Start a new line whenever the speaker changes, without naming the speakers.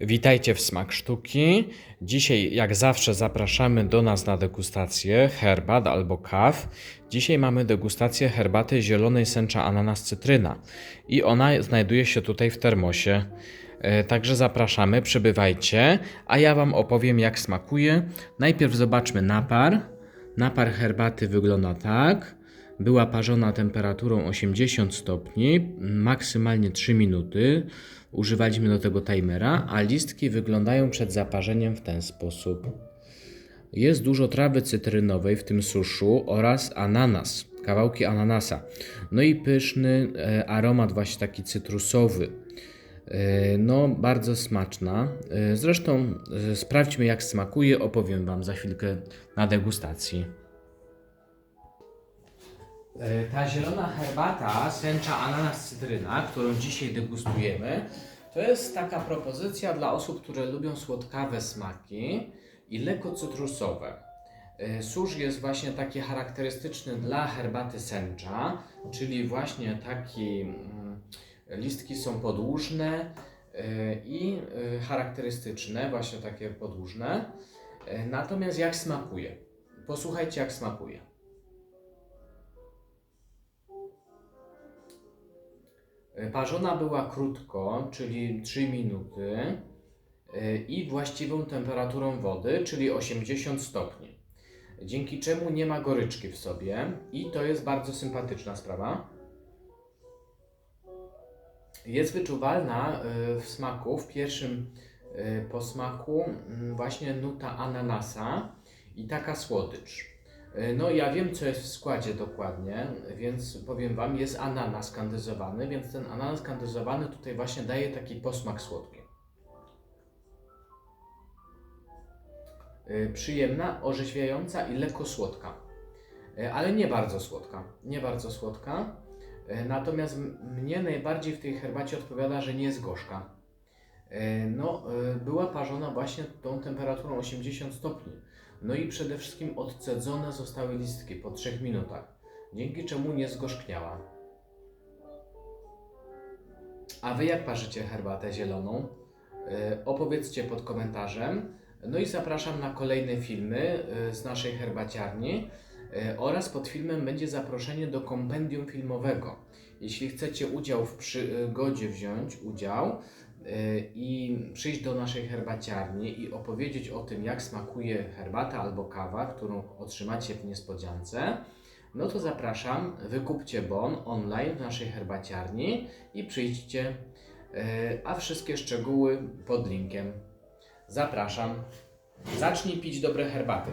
Witajcie w Smak Sztuki. Dzisiaj, jak zawsze, zapraszamy do nas na degustację herbat albo kaw. Dzisiaj mamy degustację herbaty zielonej sęcza ananas cytryna i ona znajduje się tutaj w termosie. E, Także zapraszamy, przybywajcie, a ja Wam opowiem jak smakuje. Najpierw zobaczmy napar. Napar herbaty wygląda tak. Była parzona temperaturą 80 stopni, maksymalnie 3 minuty. Używaliśmy do tego timera, a listki wyglądają przed zaparzeniem w ten sposób. Jest dużo trawy cytrynowej, w tym suszu oraz ananas, kawałki ananasa. No i pyszny e, aromat właśnie taki cytrusowy. E, No, bardzo smaczna. E, Zresztą sprawdźmy jak smakuje, opowiem Wam za chwilkę na degustacji. E, Ta zielona herbata sęcza ananas cytryna, którą dzisiaj degustujemy, to jest taka propozycja dla osób, które lubią słodkawe smaki i lekko cytrusowe. E, Susz jest właśnie taki charakterystyczny dla herbaty sęcza, czyli właśnie taki mm, listki są podłużne e, i charakterystyczne, właśnie takie podłużne. Natomiast jak smakuje? Posłuchajcie jak smakuje. Parzona była krótko, czyli 3 minuty y, i właściwą temperaturą wody, czyli 80 stopni. Dzięki czemu nie ma goryczki w sobie i to jest bardzo sympatyczna sprawa. Jest wyczuwalna y, w smaku, w pierwszym posmaku właśnie nuta ananasa i taka słodycz. Y, No ja wiem co jest w składzie dokładnie, więc powiem Wam, jest ananas kandyzowany, więc ten ananas kandyzowany tutaj właśnie daje taki posmak słodki. Y, Przyjemna, orzeźwiająca i lekko słodka, Y, ale nie bardzo słodka, nie bardzo słodka. Natomiast mnie najbardziej w tej herbacie odpowiada, że nie jest gorzka. No, była parzona właśnie tą temperaturą 80 stopni. No i przede wszystkim odcedzone zostały listki po 3 minutach, dzięki czemu nie zgorzkniała. A wy jak parzycie herbatę zieloną? Y, Opowiedzcie pod komentarzem. No i zapraszam na kolejne filmy y, z naszej herbaciarni y, oraz pod filmem będzie zaproszenie do kompendium filmowego. Jeśli chcecie udział w przygodzie wziąć udział i przyjść do naszej herbaciarni i opowiedzieć o tym, jak smakuje herbata albo kawa, którą otrzymacie w niespodziance, no to zapraszam, wykupcie bon online w naszej herbaciarni i przyjdźcie, y, a wszystkie szczegóły pod linkiem. Zapraszam. Zacznij pić dobre herbaty.